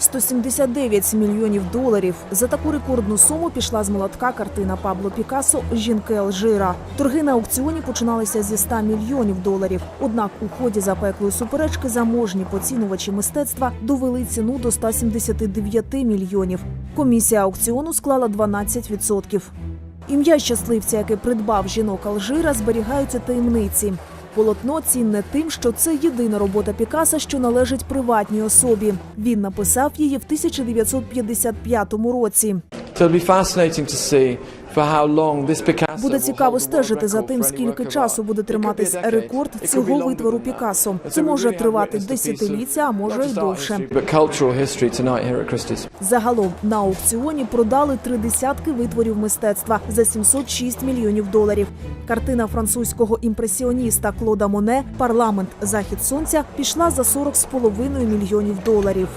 179 мільйонів доларів. За таку рекордну суму пішла з молотка картина Пабло Пікассо Жінки Алжира. Торги на аукціоні починалися зі 100 мільйонів доларів. Однак у ході запеклої суперечки заможні поцінувачі мистецтва довели ціну до 179 мільйонів. Комісія аукціону склала 12%. Ім'я щасливця, який придбав жінок Алжира, зберігаються таємниці. Полотно цінне тим, що це єдина робота Пікаса, що належить приватній особі. Він написав її в 1955 році. Буде цікаво стежити за тим, скільки часу буде триматись рекорд цього витвору. Пікассо. Це може тривати десятиліття, а може й довше. Загалом на аукціоні продали три десятки витворів мистецтва за 706 мільйонів доларів. Картина французького імпресіоніста Клода Моне Парламент Захід сонця пішла за 40,5 мільйонів доларів.